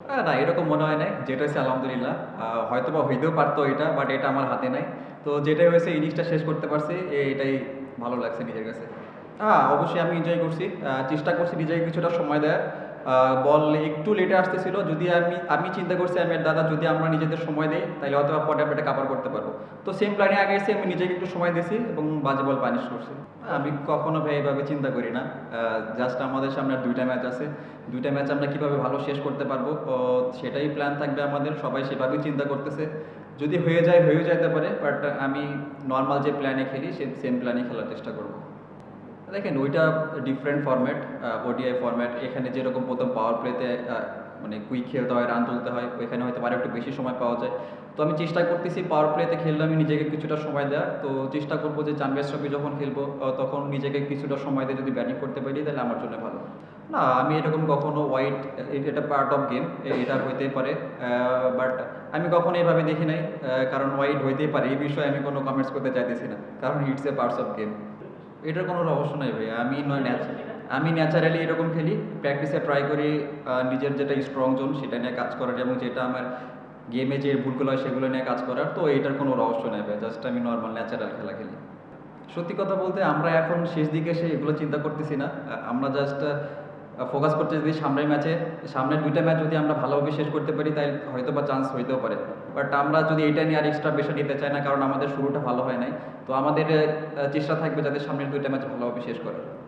আ না এরকম মনে হয় নাই। যেটা হয়েছে আলহামদুলিল্লাহ। হয়তো বা হইতেও পারতো এটা, বাট এটা আমার হাতে নাই। তো যেটাই হয়েছে ইনিংসটা শেষ করতে পারছি, এটাই ভালো লাগছে নিজের কাছে। হ্যাঁ অবশ্যই আমি এনজয় করছি। চেষ্টা করছি নিজেকে কিছুটা সময় দেয়ার। বল একটু লেটে আসতেছিল। যদি আমি আমি চিন্তা করছি আমি দাদা যদি আমরা নিজেদের সময় দেই, তাইলে হয়তোবা পরে আমরা কাভার করতে পারব। তো সেম প্ল্যানে আগে এসে আমি নিজেকে একটু সময় দিছি এবং বাজে বল পানিশ করছি। আমি কখনো ভাই এভাবে চিন্তা করি না। জাস্ট আমাদের সামনে দুইটা ম্যাচ আছে। দুইটা ম্যাচ আমরা কীভাবে ভালো শেষ করতে পারব, সেটাই প্ল্যান থাকবে আমাদের। সবাই সেভাবেই চিন্তা করতেছে। যদি হয়ে যায়, হয়েও যাইতে পারে। বাট আমি নর্মাল যে প্ল্যানে খেলি, সে সেম প্ল্যানে খেলার চেষ্টা করব। দেখেন ওইটা ডিফারেন্ট ফরম্যাট, ওডিআই ফরম্যাট। এখানে যেরকম প্রথম পাওয়ার প্লেতে মানে কুইক খেলতে হয়, রান তুলতে হয়, ওইখানে হয়তোবা আরেকটু বেশি সময় পাওয়া যায়। তো আমি চেষ্টা করতেছি পাওয়ার প্লেতে খেললে আমি নিজেকে কিছুটা সময় দেওয়ার। তো চেষ্টা করব যে জানভি আশরাফি যখন খেলব, তখন নিজেকে কিছুটা সময় দিয়ে যদি ব্যাটিং করতে পারি, তাহলে আমার জন্য ভালো। না, আমি এরকম কখনো ওয়াইড এটা পার্ট অফ গেম। এটা হইতেই পারে। বাট আমি কখনো এভাবে দেখি নাই। কারণ ওয়াইড হইতেই পারে। এই বিষয়ে আমি কোনো কমেন্টস করতে চাইতেছি না। কারণ it's a parts of game. এটার কোনো রহস্য নাই ভাই। আমি নয় আমি ন্যাচারালি এরকম খেলি। প্র্যাকটিসে ট্রাই করি নিজের যেটা স্ট্রং জোন সেটা নিয়ে কাজ করার এবং যেটা আমার গেমে যে ভুলগুলো হয় সেগুলো নিয়ে কাজ করার। তো এটার কোনো রহস্য নাই ভাই। জাস্ট আমি নর্মাল ন্যাচারাল খেলা খেলি। সত্যি কথা বলতে আমরা এখন শেষ দিকে এসে এগুলো চিন্তা করতেছি না। আমরা জাস্ট আ করতে যদি সামনের ম্যাচে। সামনের দুইটা ম্যাচ যদি আমরা ভালোভাবে শেষ করতে পারি, তাই হয়তো বা চান্স হইতেও পারে। বাট আমরা যদি এটা নিয়ে আর এক্সট্রা বেশি নিতে চাই না, কারণ আমাদের শুরুটা ভালো হয় নাই। তো আমাদের চেষ্টা থাকবে যাতে সামনের দুইটা ম্যাচ ভালোভাবে শেষ করার।